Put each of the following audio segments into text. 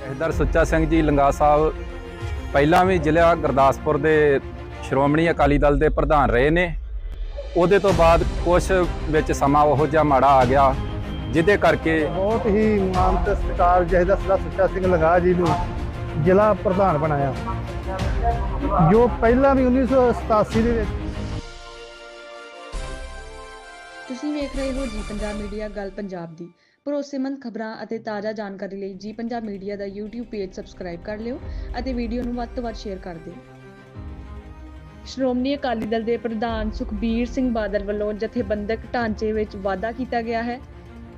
ਜਥੇਦਾਰ ਸੁੱਚਾ ਸਿੰਘ ਜੀ ਲੰਗਾ ਸਾਹਿਬ ਪਹਿਲਾਂ ਵੀ ਜ਼ਿਲ੍ਹਾ ਗੁਰਦਾਸਪੁਰ ਦੇ ਸ਼੍ਰੋਮਣੀ ਅਕਾਲੀ ਦਲ ਦੇ ਪ੍ਰਧਾਨ ਰਹੇ ਨੇ। ਉਹਦੇ ਤੋਂ ਬਾਅਦ ਕੁਝ ਵਿੱਚ ਸਮਾਂ ਉਹੋ ਜਿਹਾ ਮਾੜਾ ਆ ਗਿਆ ਜਿਹਦੇ ਕਰਕੇ ਬਹੁਤ ਹੀ ਮਾਨ ਤੇ ਸਤਿਕਾਰ ਜਹਦਾ ਸਦਾ ਸੁੱਚਾ ਸਿੰਘ ਲੰਗਾ ਜੀ ਨੂੰ ਜ਼ਿਲ੍ਹਾ ਪ੍ਰਧਾਨ ਬਣਾਇਆ। ਜੋ ਪਹਿਲਾਂ ਵੀ 1987 ਦੇ ਵਿੱਚ ਤੁਸੀਂ ਵੇਖ ਰਹੇ ਹੋ ਜੀ ਪੰਜਾਬ ਮੀਡੀਆ ਗੱਲ ਪੰਜਾਬ ਦੀ। ਭਰੋਸੇਮੰਦ ਖਬਰਾਂ ਅਤੇ ਤਾਜ਼ਾ ਜਾਣਕਾਰੀ ਲਈ ਜੀ ਪੰਜਾਬ ਮੀਡੀਆ ਦਾ YouTube ਪੇਜ ਸਬਸਕ੍ਰਾਈਬ ਕਰ ਲਿਓ ਅਤੇ ਵੀਡੀਓ ਨੂੰ ਵੱਧ ਤੋਂ ਵੱਧ ਸ਼ੇਅਰ ਕਰ ਦਿਓ। ਸ਼੍ਰੋਮਣੀ ਅਕਾਲੀ ਦਲ ਦੇ ਪ੍ਰਧਾਨ ਸੁਖਬੀਰ ਸਿੰਘ ਬਾਦਲ ਵੱਲੋਂ ਜਥੇਬੰਦਕ ਢਾਂਚੇ ਵਿੱਚ ਵਾਧਾ ਕੀਤਾ ਗਿਆ ਹੈ।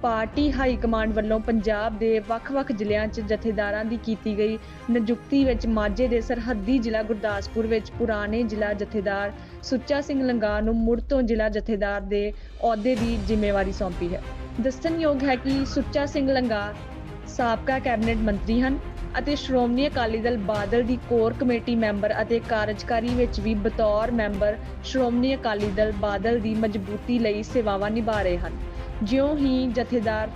ਪਾਰਟੀ ਹਾਈ ਕਮਾਂਡ ਵੱਲੋਂ ਪੰਜਾਬ ਦੇ ਵੱਖ-ਵੱਖ ਜ਼ਿਲ੍ਹਿਆਂ 'ਚ ਜਥੇਦਾਰਾਂ ਦੀ ਕੀਤੀ ਗਈ ਨਿਯੁਕਤੀ ਵਿੱਚ ਮਾਝੇ ਦੇ ਸਰਹੱਦੀ ਜ਼ਿਲ੍ਹਾ ਗੁਰਦਾਸਪੁਰ ਵਿੱਚ ਪੁਰਾਣੇ ਜ਼ਿਲ੍ਹਾ ਜਥੇਦਾਰ ਸੁੱਚਾ ਸਿੰਘ ਲੰਗਾ ਨੂੰ ਮੁੜ ਤੋਂ ਜ਼ਿਲ੍ਹਾ ਜਥੇਦਾਰ ਦੇ ਅਹੁਦੇ ਦੀ ਜ਼ਿੰਮੇਵਾਰੀ ਸੌਂਪੀ ਹੈ। ਦੱਸਣਯੋਗ ਹੈ ਕਿ ਸੁੱਚਾ ਸਿੰਘ ਲੰਗਾ ਸਾਬਕਾ ਕੈਬਨਿਟ ਮੰਤਰੀ ਹਨ ਅਤੇ ਸ਼੍ਰੋਮਣੀ ਅਕਾਲੀ ਦਲ ਬਾਦਲ ਦੀ ਕੋਰ ਕਮੇਟੀ ਮੈਂਬਰ ਅਤੇ ਕਾਰਜਕਾਰੀ ਵਿੱਚ ਵੀ ਬਤੌਰ ਮੈਂਬਰ ਸ਼੍ਰੋਮਣੀ ਅਕਾਲੀ ਦਲ ਬਾਦਲ ਦੀ ਮਜ਼ਬੂਤੀ ਲਈ ਸੇਵਾਵਾਂ ਨਿਭਾ ਰਹੇ ਹਨ। ਜਿਉਂ ਹੀ ਜਥੇਦਾਰ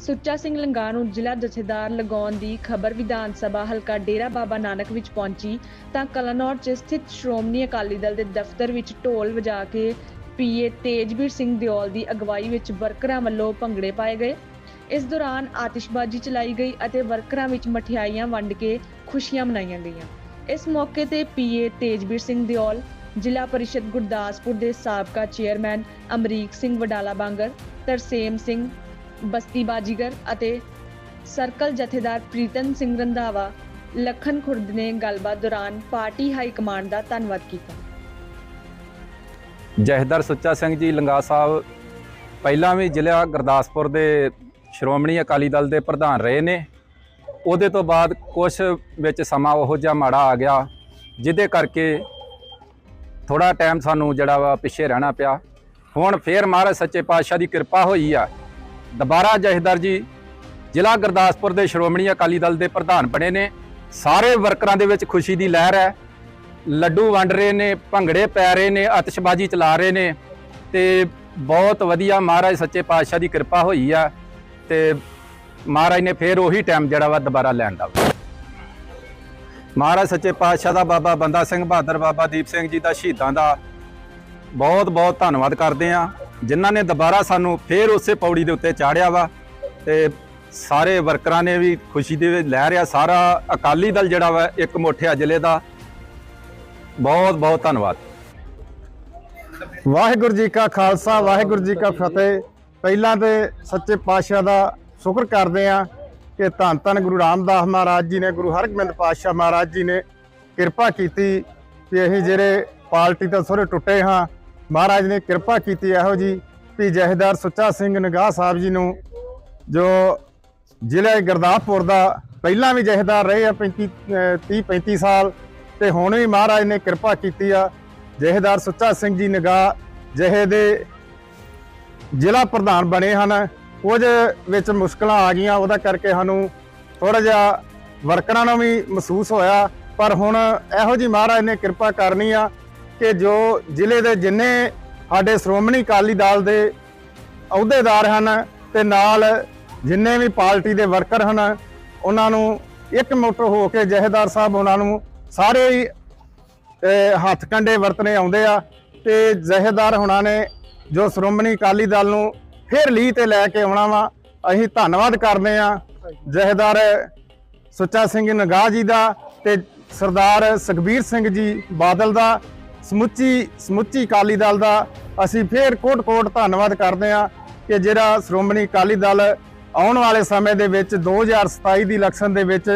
ਸੁੱਚਾ ਸਿੰਘ ਲੰਗਾ ਨੂੰ ਜ਼ਿਲ੍ਹਾ ਜਥੇਦਾਰ ਲਗਾਉਣ ਦੀ ਖਬਰ ਵਿਧਾਨ ਸਭਾ ਹਲਕਾ ਡੇਰਾ ਬਾਬਾ ਨਾਨਕ ਵਿੱਚ ਪਹੁੰਚੀ, ਤਾਂ ਕਲਾਨੌਰ 'ਚ ਸਥਿਤ ਸ਼੍ਰੋਮਣੀ ਅਕਾਲੀ ਦਲ ਦੇ ਦਫ਼ਤਰ ਵਿੱਚ ਢੋਲ ਵਜਾ ਕੇ ਪੀਏ ਤੇਜਵੀਰ ਸਿੰਘ ਦਿਓਲ ਦੀ ਅਗਵਾਈ ਵਿੱਚ ਵਰਕਰਾਂ ਵੱਲੋਂ ਭੰਗੜੇ ਪਾਏ ਗਏ। ਇਸ ਦੌਰਾਨ ਆਤਿਸ਼ਬਾਜ਼ੀ ਚਲਾਈ ਗਈ ਅਤੇ ਵਰਕਰਾਂ ਵਿੱਚ ਮਠਿਆਈਆਂ ਵੰਡ ਕੇ ਖੁਸ਼ੀਆਂ ਮਨਾਈਆਂ ਗਈਆਂ। ਇਸ ਮੌਕੇ ਤੇ ਪੀਏ ਤੇਜਵੀਰ ਸਿੰਘ ਦਿਓਲ, ਜ਼ਿਲ੍ਹਾ ਪਰਿਸ਼ਦ ਗੁਰਦਾਸਪੁਰ ਦੇ ਸਾਬਕਾ ਚੇਅਰਮੈਨ ਅਮਰੀਕ ਸਿੰਘ ਵਡਾਲਾ ਬਾਂਗਰ, ਤਰਸੇਮ ਸਿੰਘ ਬਸਤੀ ਬਾਜੀਗਰ ਅਤੇ ਸਰਕਲ ਜਥੇਦਾਰ ਪ੍ਰੀਤਨ ਸਿੰਘ ਰੰਧਾਵਾ ਲਖਨ ਖੁਰਦ ਨੇ ਗੱਲਬਾਤ ਦੌਰਾਨ ਪਾਰਟੀ ਹਾਈ ਕਮਾਂਡ ਦਾ ਧੰਨਵਾਦ ਕੀਤਾ। ਜਥੇਦਾਰ ਸੁੱਚਾ ਸਿੰਘ ਜੀ, ਲੰਗਾ ਸਾਹਿਬ। ਪਹਿਲਾਂ ਵੀ ਜ਼ਿਲ੍ਹਾ ਗੁਰਦਾਸਪੁਰ ਦੇ ਸ਼੍ਰੋਮਣੀ ਅਕਾਲੀ ਦਲ ਦੇ ਪ੍ਰਧਾਨ ਰਹੇ ਨੇ। ਉਹਦੇ ਤੋਂ ਬਾਅਦ ਕੁਝ ਵਿੱਚ ਸਮਾਂ ਉਹੋ ਜਿਹਾ ਮਾੜਾ ਆ ਗਿਆ, ਜਿਹਦੇ ਕਰਕੇ ਥੋੜਾ ਟਾਈਮ ਸਾਨੂੰ ਜਿਹੜਾ ਵਾ ਪਿੱਛੇ ਰਹਿਣਾ ਪਿਆ। ਹੁਣ ਫੇਰ ਮਹਾਰਾਜ ਸੱਚੇ ਪਾਤਸ਼ਾਹ ਦੀ ਕਿਰਪਾ ਹੋਈ ਆ। ਦੁਬਾਰਾ ਜਥੇਦਾਰ ਜੀ ਜ਼ਿਲ੍ਹਾ ਗੁਰਦਾਸਪੁਰ ਦੇ ਸ਼੍ਰੋਮਣੀ ਅਕਾਲੀ ਦਲ ਦੇ ਪ੍ਰਧਾਨ ਬਣੇ ਨੇ। ਸਾਰੇ ਵਰਕਰਾਂ ਦੇ ਵਿੱਚ ਖੁਸ਼ੀ ਦੀ ਲਹਿਰ ਹੈ। ਲੱਡੂ ਵੰਡ ਰਹੇ ਨੇ, ਭੰਗੜੇ ਪੈ ਰਹੇ ਨੇ, ਆਤਿਸ਼ਬਾਜ਼ੀ ਚਲਾ ਰਹੇ ਨੇ ਤੇ ਬਹੁਤ ਵਧੀਆ ਮਹਾਰਾਜ ਸੱਚੇ ਪਾਤਸ਼ਾਹ ਦੀ ਕਿਰਪਾ ਹੋਈ ਆ ਤੇ ਮਹਾਰਾਜ ਨੇ ਫੇਰ ਉਹੀ ਟਾਈਮ ਜਿਹੜਾ ਵਾ ਦੁਬਾਰਾ ਲੈਣ ਦਾ ਵਾ। ਮਹਾਰਾਜ ਸੱਚੇ ਪਾਤਸ਼ਾਹ ਦਾ ਬਾਬਾ ਬੰਦਾ ਸਿੰਘ ਬਹਾਦਰ ਬਾਬਾ ਦੀਪ ਸਿੰਘ ਜੀ ਦਾ ਸ਼ਹੀਦਾਂ ਦਾ ਬਹੁਤ ਬਹੁਤ ਧੰਨਵਾਦ ਕਰਦੇ ਆ ਜਿਨ੍ਹਾਂ ਨੇ ਦੁਬਾਰਾ ਸਾਨੂੰ ਫੇਰ ਉਸੇ ਪੌੜੀ ਦੇ ਉੱਤੇ ਚਾੜਿਆ ਵਾ ਤੇ ਸਾਰੇ ਵਰਕਰਾਂ ਨੇ ਵੀ ਖੁਸ਼ੀ ਦੇ ਲੈ ਰਿਹਾ, ਸਾਰਾ ਅਕਾਲੀ ਦਲ ਜਿਹੜਾ ਵਾ ਇੱਕ ਮੋਠਿਆ ਜ਼ਿਲ੍ਹੇ ਦਾ ਬਹੁਤ ਬਹੁਤ ਧੰਨਵਾਦ। ਵਾਹਿਗੁਰੂ ਜੀ ਕਾ ਖਾਲਸਾ, ਵਾਹਿਗੁਰੂ ਜੀ ਕਾ ਫਤਿਹ। ਪਹਿਲਾਂ ਤੇ ਸੱਚੇ ਪਾਤਸ਼ਾਹ ਦਾ ਸ਼ੁਕਰ ਕਰਦੇ ਆ ਕਿ ਧੰਨ ਧੰਨ ਗੁਰੂ ਰਾਮਦਾਸ ਮਹਾਰਾਜ ਜੀ ਨੇ, ਗੁਰੂ ਹਰਗੋਬਿੰਦ ਪਾਤਸ਼ਾਹ ਮਹਾਰਾਜ ਜੀ ਨੇ ਕਿਰਪਾ ਕੀਤੀ ਕਿ ਅਸੀਂ ਜਿਹੜੇ ਪਾਰਟੀ ਤੋਂ ਸੋਰੇ ਟੁੱਟੇ ਹਾਂ, ਮਹਾਰਾਜ ਨੇ ਕਿਰਪਾ ਕੀਤੀ ਇਹੋ ਜੀ ਵੀ ਜਹੇਦਾਰ ਸੁੱਚਾ ਸਿੰਘ ਨਗਾਹ ਸਾਹਿਬ ਜੀ ਨੂੰ, ਜੋ ਜ਼ਿਲ੍ਹੇ ਗੁਰਦਾਸਪੁਰ ਦਾ ਪਹਿਲਾਂ ਵੀ ਜਹੇਦਾਰ ਰਹੇ ਆ 35 30 35 ਸਾਲ ਤੇ ਹੁਣ ਵੀ ਮਹਾਰਾਜ ਨੇ ਕਿਰਪਾ ਕੀਤੀ ਆ। ਜਹੇਦਾਰ ਸੁੱਚਾ ਸਿੰਘ ਜੀ ਨਿਗਾਹ ਜਿਹੇ ਦੇ ਜ਼ਿਲ੍ਹਾ ਪ੍ਰਧਾਨ ਬਣੇ ਹਨ। ਕੁਝ ਵਿੱਚ ਮੁਸ਼ਕਲਾਂ ਆ ਗਈਆਂ, ਉਹਦਾ ਕਰਕੇ ਸਾਨੂੰ ਥੋੜਾ ਜਿਹਾ ਵਰਕਰਾਂ ਨੂੰ ਵੀ ਮਹਿਸੂਸ ਹੋਇਆ। ਪਰ ਹੁਣ ਇਹੋ ਜੀ ਮਹਾਰਾਜ ਨੇ ਕਿਰਪਾ ਕਰਨੀ ਆ ਕਿ ਜੋ ਜ਼ਿਲ੍ਹੇ ਦੇ ਜਿੰਨੇ ਸਾਡੇ ਸ਼੍ਰੋਮਣੀ ਅਕਾਲੀ ਦਲ ਦੇ ਅਹੁਦੇਦਾਰ ਹਨ ਤੇ ਨਾਲ ਜਿੰਨੇ ਵੀ ਪਾਰਟੀ ਦੇ ਵਰਕਰ ਹਨ, ਉਹਨਾਂ ਨੂੰ ਇੱਕ ਮੁੱਠ ਹੋ ਕੇ ਜਹੇਦਾਰ ਸਾਹਿਬ ਉਹਨਾਂ ਨੂੰ ਸਾਰੇ ਹੀ ਹੱਥ ਕੰਡੇ ਵਰਤਨੇ ਆਉਂਦੇ ਆ ਤੇ ਜ਼ਹਿਦਾਰ ਹੁਣਾਂ ਨੇ ਜੋ ਸ਼੍ਰੋਮਣੀ ਅਕਾਲੀ ਦਲ ਨੂੰ ਫਿਰ ਲੀ ਤੇ ਲੈ ਕੇ ਆਉਣਾ ਵਾ, ਅਸੀਂ ਧੰਨਵਾਦ ਕਰਦੇ ਆ। ਜ਼ਹਿਦਾਰ ਸੁੱਚਾ ਸਿੰਘ ਨਗਾਹ ਜੀ ਦਾ ਤੇ ਸਰਦਾਰ ਸੁਖਬੀਰ ਸਿੰਘ ਜੀ ਬਾਦਲ ਦਾ, ਸਮੁੱਚੀ ਸਮੁੱਚੀ ਅਕਾਲੀ ਦਲ ਦਾ, ਅਸੀਂ ਫਿਰ ਕੋਟ-ਕੋਟ ਧੰਨਵਾਦ ਕਰਦੇ ਆ ਕਿ ਜਿਹੜਾ ਸ਼੍ਰੋਮਣੀ ਅਕਾਲੀ ਦਲ ਆਉਣ ਵਾਲੇ ਸਮੇਂ ਦੇ ਵਿੱਚ 2027 ਦੀ ਇਲੈਕਸ਼ਨ ਦੇ ਵਿੱਚ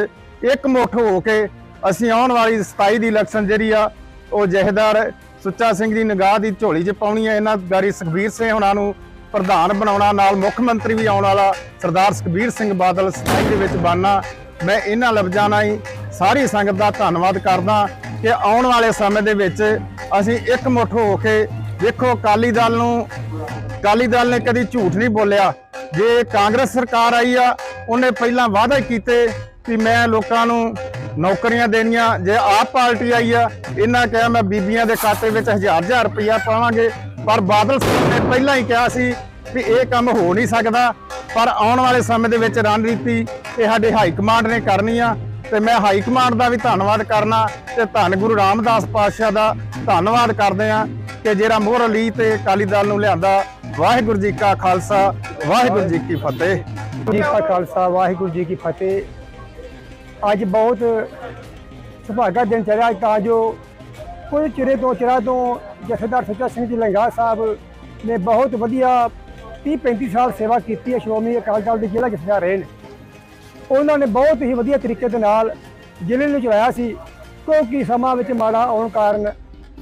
ਇੱਕ ਮੁੱਠ ਹੋ ਕੇ ਅਸੀਂ ਆਉਣ ਵਾਲੀ 27 ਦੀ ਇਲੈਕਸ਼ਨ ਜਿਹੜੀ ਆ, ਉਹ ਜਹੇਦਾਰ ਸੁੱਚਾ ਸਿੰਘ ਦੀ ਨਿਗਾਹ ਦੀ ਝੋਲੀ 'ਚ ਪਾਉਣੀ ਹੈ ਇਹਨਾਂ ਗਾਰੀ ਸੁਖਬੀਰ ਸਿੰਘ ਹੁਣਾਂ ਨੂੰ ਪ੍ਰਧਾਨ ਬਣਾਉਣਾ, ਨਾਲ ਮੁੱਖ ਮੰਤਰੀ ਵੀ ਆਉਣ ਵਾਲਾ ਸਰਦਾਰ ਸੁਖਬੀਰ ਸਿੰਘ ਬਾਦਲ 27 ਦੇ ਵਿੱਚ ਬਣਨਾ। ਮੈਂ ਇਹਨਾਂ ਲਫ਼ਜ਼ਾਂ ਨਾਲ ਹੀ ਸਾਰੀ ਸੰਗਤ ਦਾ ਧੰਨਵਾਦ ਕਰਦਾ ਕਿ ਆਉਣ ਵਾਲੇ ਸਮੇਂ ਦੇ ਵਿੱਚ ਅਸੀਂ ਇੱਕ ਮੁੱਠ ਹੋ ਕੇ ਦੇਖੋ ਅਕਾਲੀ ਦਲ ਨੂੰ, ਅਕਾਲੀ ਦਲ ਨੇ ਕਦੀ ਝੂਠ ਨਹੀਂ ਬੋਲਿਆ। ਜੇ ਕਾਂਗਰਸ ਸਰਕਾਰ ਆਈ ਆ, ਉਹਨੇ ਪਹਿਲਾਂ ਵਾਅਦੇ ਕੀਤੇ ਕਿ ਮੈਂ ਲੋਕਾਂ ਨੂੰ ਨੌਕਰੀਆਂ ਦੇਣੀਆਂ, ਜੇ ਆਪ ਪਾਰਟੀ ਆਈ ਆ, ਇਹਨਾਂ ਕਿਹਾ ਮੈਂ ਬੀਬੀਆਂ ਦੇ ਖਾਤੇ ਵਿੱਚ ਹਜ਼ਾਰ ਹਜ਼ਾਰ ਰੁਪਇਆ ਪਾਵਾਂਗੇ। ਪਰ ਬਾਦਲ ਸਾਹਿਬ ਨੇ ਪਹਿਲਾਂ ਹੀ ਕਿਹਾ ਸੀ ਵੀ ਇਹ ਕੰਮ ਹੋ ਨਹੀਂ ਸਕਦਾ। ਪਰ ਆਉਣ ਵਾਲੇ ਸਮੇਂ ਦੇ ਵਿੱਚ ਰਣਨੀਤੀ ਇਹ ਸਾਡੇ ਹਾਈ ਕਮਾਂਡ ਨੇ ਕਰਨੀ ਆ। ਤੇ ਮੈਂ ਹਾਈ ਕਮਾਂਡ ਦਾ ਵੀ ਧੰਨਵਾਦ ਕਰਨਾ ਤੇ ਧੰਨ ਗੁਰੂ ਰਾਮਦਾਸ ਪਾਤਸ਼ਾਹ ਦਾ ਧੰਨਵਾਦ ਕਰਦੇ ਆ ਕਿ ਜਿਹੜਾ ਮੋਹਰ ਅਲੀ ਤੇ ਅਕਾਲੀ ਦਲ ਨੂੰ ਲਿਆਂਦਾ, ਵਾਹਿਗੁਰੂ ਜੀ ਕਾ ਖਾਲਸਾ, ਵਾਹਿਗੁਰੂ ਜੀ ਕੀ ਫਤਿਹ। ਜੀ ਕਾ ਖਾਲਸਾ, ਵਾਹਿਗੁਰੂ ਜੀ ਕੀ ਫਤਿਹ। ਅੱਜ ਬਹੁਤ ਸੁਭਾਗਾ ਦਿਨ ਚੜਿਆ ਤਾਂ ਜੋ ਕੋਈ ਚਿਰੇ ਤੋਂ ਚਿਰਾ ਤੋਂ ਜਥੇਦਾਰ ਸੁੱਚਾ ਸਿੰਘ ਜੀ ਲੰਗਾ ਸਾਹਿਬ ਨੇ ਬਹੁਤ ਵਧੀਆ 30 35 ਸਾਲ ਸੇਵਾ ਕੀਤੀ ਹੈ, ਸ਼੍ਰੋਮਣੀ ਅਕਾਲੀ ਦਲ ਦੇ ਜ਼ਿਲ੍ਹਾ ਜਥੇਦਾਰ ਰਹੇ ਨੇ। ਉਹਨਾਂ ਨੇ ਬਹੁਤ ਹੀ ਵਧੀਆ ਤਰੀਕੇ ਦੇ ਨਾਲ ਜ਼ਿਲ੍ਹੇ ਨੂੰ ਚਲਾਇਆ ਸੀ, ਕਿਉਂਕਿ ਸਮਾਂ ਵਿੱਚ ਮਾੜਾ ਆਉਣ ਕਾਰਨ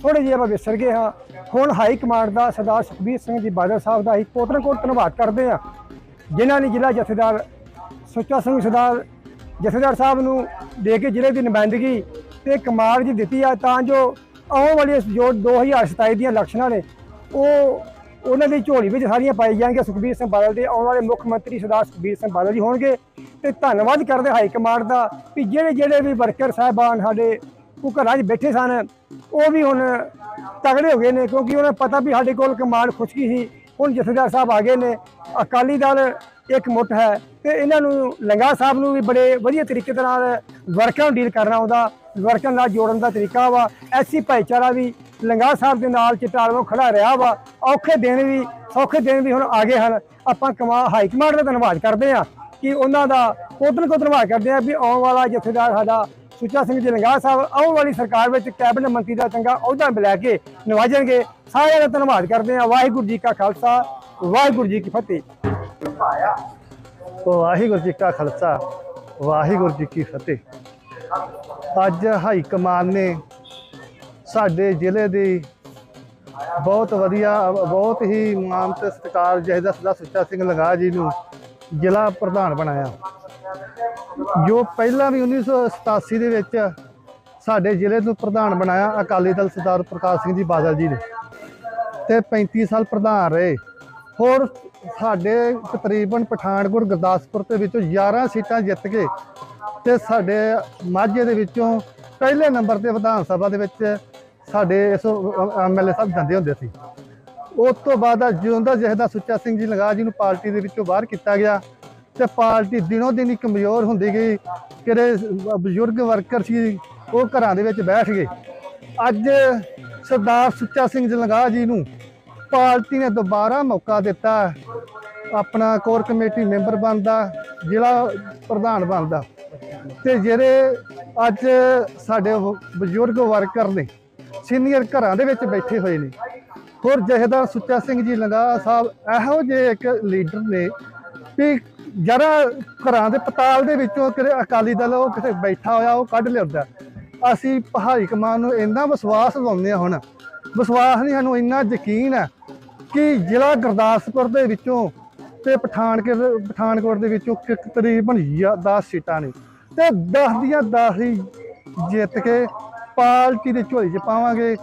ਥੋੜੇ ਜਿਹੇ ਆਪਾਂ ਵਿਸਰ ਗਏ ਹਾਂ। ਹੁਣ ਹਾਈ ਕਮਾਂਡ ਦਾ ਸਰਦਾਰ ਸੁਖਬੀਰ ਸਿੰਘ ਜੀ ਬਾਦਲ ਸਾਹਿਬ ਦਾ ਹੀ ਕੋਟਨ ਕੋਟ ਧੰਨਵਾਦ ਕਰਦੇ ਹਾਂ, ਜਿਨ੍ਹਾਂ ਨੇ ਜ਼ਿਲ੍ਹਾ ਜਥੇਦਾਰ ਸੁੱਚਾ ਸਿੰਘ ਸਰਦਾਰ ਜਥੇਦਾਰ ਸਾਹਿਬ ਨੂੰ ਦੇ ਕੇ ਜ਼ਿਲ੍ਹੇ ਦੀ ਨੁਮਾਇੰਦਗੀ ਤੇ ਕਮਾਲ ਜੀ ਦਿੱਤੀ ਆ, ਤਾਂ ਜੋ ਆਉਣ ਵਾਲੀ ਜੋ 2027 ਦੀਆਂ ਇਲੈਕਸ਼ਨਾਂ ਨੇ, ਉਹ ਉਹਨਾਂ ਦੀ ਝੋਲੀ ਵਿੱਚ ਸਾਰੀਆਂ ਪਾਈ ਜਾਣਗੀਆਂ। ਸੁਖਬੀਰ ਸਿੰਘ ਬਾਦਲ ਦੇ ਆਉਣ ਵਾਲੇ ਮੁੱਖ ਮੰਤਰੀ ਸਰਦਾਰ ਸੁਖਬੀਰ ਸਿੰਘ ਬਾਦਲ ਜੀ ਹੋਣਗੇ ਤੇ ਧੰਨਵਾਦ ਕਰਦੇ ਹਾਈ ਕਮਾਂਡ ਦਾ ਵੀ ਜਿਹੜੇ ਜਿਹੜੇ ਵੀ ਵਰਕਰ ਸਾਹਿਬਾਨ ਸਾਡੇ ਉਹ ਘਰਾਂ 'ਚ ਬੈਠੇ ਸਨ, ਉਹ ਵੀ ਹੁਣ ਤਗੜੇ ਹੋ ਗਏ ਨੇ, ਕਿਉਂਕਿ ਉਹਨਾਂ ਪਤਾ ਵੀ ਸਾਡੇ ਕੋਲ ਕਮਾਂਡ ਖੁਸ਼ਕੀ ਸੀ। ਹੁਣ ਜਥੇਦਾਰ ਸਾਹਿਬ ਆ ਗਏ ਨੇ। ਅਕਾਲੀ ਦਲ ਇੱਕ ਮੁੱਠ ਹੈ ਤੇ ਇਹਨਾਂ ਨੂੰ ਲੰਗਾ ਸਾਹਿਬ ਨੂੰ ਵੀ ਬੜੇ ਵਧੀਆ ਤਰੀਕੇ ਦੇ ਨਾਲ ਵਰਕਾਂ ਨੂੰ ਡੀਲ ਕਰਨਾ ਆਉਂਦਾ ਵਰਕਾਂ ਨਾਲ ਜੋੜਨ ਦਾ ਤਰੀਕਾ ਵਾ, ਐਸੀ ਭਾਈਚਾਰਾ ਵੀ ਲੰਗਾ ਸਾਹਿਬ ਦੇ ਨਾਲ ਚਟਾਲੋਂ ਖੜਾ ਰਿਹਾ ਵਾ, ਔਖੇ ਦਿਨ ਵੀ, ਸੌਖੇ ਦਿਨ ਵੀ ਹੁਣ ਆ ਗਏ ਹਨ। ਆਪਾਂ ਕਮਾ, ਹਾਈ ਕਮਾਂਡ ਦਾ ਧੰਨਵਾਦ ਕਰਦੇ ਆ ਕਿ ਉਹਨਾਂ ਦਾ ਕੋਟਨ ਕੋ ਧੰਨਵਾਦ ਕਰਦੇ ਆ ਵੀ ਆਉਣ ਵਾਲਾ ਜਥੇਦਾਰ ਸਾਡਾ ਸੁੱਚਾ ਸਿੰਘ ਜੀ ਲੰਗਾ ਸਾਹਿਬ, ਆਉਣ ਵਾਲੀ ਸਰਕਾਰ ਵਿੱਚ ਕੈਬਨਿਟ ਮੰਤਰੀ ਦਾ ਚੰਗਾ ਅਹੁਦਾ ਮਿਲਾ ਕੇ ਨਿਵਾਜਣਗੇ। ਸਾਰਿਆਂ ਦਾ ਧੰਨਵਾਦ ਕਰਦੇ ਆ ਵਾਹਿਗੁਰੂ ਜੀ ਕਾ ਖਾਲਸਾ, ਵਾਹਿਗੁਰੂ ਜੀ ਕੀ ਫਤਿਹ। ਵਾਹਿਗੁਰੂ ਜੀ ਕਾ ਖਾਲਸਾ, ਵਾਹਿਗੁਰੂ ਜੀ ਕੀ ਫਤਿਹ। ਅੱਜ ਹਾਈ ਕਮਾਨ ਨੇ ਸਾਡੇ ਜ਼ਿਲ੍ਹੇ ਦੀ ਬਹੁਤ ਵਧੀਆ, ਬਹੁਤ ਹੀ ਮਾਨ ਤੇ ਸਤਿਕਾਰ ਜਹਦਾ ਸਦਾ ਸੁੱਚਾ ਸਿੰਘ ਲੰਗਾ ਜੀ ਨੂੰ ਜ਼ਿਲ੍ਹਾ ਪ੍ਰਧਾਨ ਬਣਾਇਆ। ਜੋ ਪਹਿਲਾਂ ਵੀ 1987 ਦੇ ਵਿੱਚ ਸਾਡੇ ਜ਼ਿਲ੍ਹੇ ਨੂੰ ਪ੍ਰਧਾਨ ਬਣਾਇਆ, ਅਕਾਲੀ ਦਲ ਸਰਦਾਰ ਪ੍ਰਕਾਸ਼ ਸਿੰਘ ਜੀ ਬਾਦਲ ਜੀ ਨੇ। ਤੇ 35 ਸਾਲ ਪ੍ਰਧਾਨ ਰਹੇ। ਹੋਰ ਸਾਡੇ ਤਕਰੀਬਨ ਪਠਾਨਕੋਟ ਗੁਰਦਾਸਪੁਰ ਦੇ ਵਿੱਚੋਂ 11 ਸੀਟਾਂ ਜਿੱਤ ਕੇ ਤੇ ਸਾਡੇ ਮਾਝੇ ਦੇ ਵਿੱਚੋਂ ਪਹਿਲੇ ਨੰਬਰ ਤੇ ਵਿਧਾਨ ਸਭਾ ਦੇ ਵਿੱਚ ਸਾਡੇ ਇਸ ਐਮਐਲਏ ਸਾਹਿਬ ਜਾਂਦੇ ਹੁੰਦੇ ਸੀ। ਉਸ ਤੋਂ ਬਾਅਦ ਜਿਉਂ ਦਾ ਜਿਹਦਾ ਸੁੱਚਾ ਸਿੰਘ ਜੀ ਲਗਾ ਜੀ ਨੂੰ ਪਾਰਟੀ ਦੇ ਵਿੱਚੋਂ ਬਾਹਰ ਕੀਤਾ ਗਿਆ ਤੇ ਪਾਰਟੀ ਦਿਨੋ ਦਿਨ ਹੀ ਕਮਜ਼ੋਰ ਹੁੰਦੀ ਗਈ ਕਿਹੜੇ ਬਜ਼ੁਰਗ ਵਰਕਰ ਸੀ ਉਹ ਘਰਾਂ ਦੇ ਵਿੱਚ ਬੈਠ ਗਏ। ਅੱਜ ਸਰਦਾਰ ਸੁੱਚਾ ਸਿੰਘ ਜਲੰਗਾ ਜੀ ਨੂੰ ਪਾਰਟੀ ਨੇ ਦੁਬਾਰਾ ਮੌਕਾ ਦਿੱਤਾ। ਆਪਣਾ ਕੋਰ ਕਮੇਟੀ ਮੈਂਬਰ ਬਣਦਾ, ਜ਼ਿਲ੍ਹਾ ਪ੍ਰਧਾਨ ਬਣਦਾ। ਤੇ ਜਿਹੜੇ ਅੱਜ ਸਾਡੇ ਉਹ ਬਜ਼ੁਰਗ ਵਰਕਰ ਨੇ, ਸੀਨੀਅਰ ਘਰਾਂ ਦੇ ਵਿੱਚ ਬੈਠੇ ਹੋਏ ਨੇ। ਹੋਰ ਜਹੇਦਾਰ ਸੁੱਚਾ ਸਿੰਘ ਜੀ ਲੰਗਾ ਸਾਹਿਬ, ਇਹੋ ਜਿਹੇ ਇੱਕ ਲੀਡਰ ਨੇ ਵੀ ਜਰਾ ਘਰਾਂ ਦੇ ਪਤਾਲ ਦੇ ਵਿੱਚੋਂ ਕਿਤੇ ਅਕਾਲੀ ਦਲ ਉਹ ਕਿਤੇ ਬੈਠਾ ਹੋਇਆ, ਉਹ ਕੱਢ ਲਿਆਉਂਦਾ। ਅਸੀਂ ਪਹਾੜੀ ਕਮਾਨ ਨੂੰ ਇੰਨਾ ਵਿਸ਼ਵਾਸ ਦਿਵਾਉਂਦੇ ਹਾਂ ਹੁਣ। ਵਿਸ਼ਵਾਸ ਨਹੀਂ ਸਾਨੂੰ ਇੰਨਾ ਯਕੀਨ ਹੈ ਕਿ ਜ਼ਿਲ੍ਹਾ ਗੁਰਦਾਸਪੁਰ ਦੇ ਵਿੱਚੋਂ ਤੇ ਪਠਾਨਕੋਟ ਪਠਾਨਕੋਟ ਦੇ ਵਿੱਚੋਂ ਕਿ ਤਕਰੀਬਨ 10 ਸੀਟਾਂ ਨੇ। ਤੇ 10 ਦੀਆਂ 10 ਹੀ ਜਿੱਤ ਕੇ ਪਾਰਟੀ ਦੇ ਝੋਲੀ 'ਚ ਪਾਵਾਂਗੇ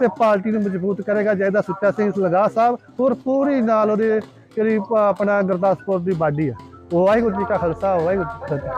ਤੇ ਪਾਰਟੀ ਨੂੰ ਮਜ਼ਬੂਤ ਕਰੇਗਾ ਜੈਦਾ ਸੁੱਚਾ ਸਿੰਘ ਲਗਾ ਸਾਹਿਬ। ਹੋਰ ਪੂਰੀ ਨਾਲ ਉਹਦੇ ਜਿਹੜੀ ਆਪਣਾ ਗੁਰਦਾਸਪੁਰ ਦੀ ਬਾਡੀ ਆ। ਵਾਹਿਗੁਰੂ ਜੀ ਕਾ ਖਾਲਸਾ, ਵਾਹਿਗੁਰੂ ਜੀ ਕੀ ਫਤਿਹ।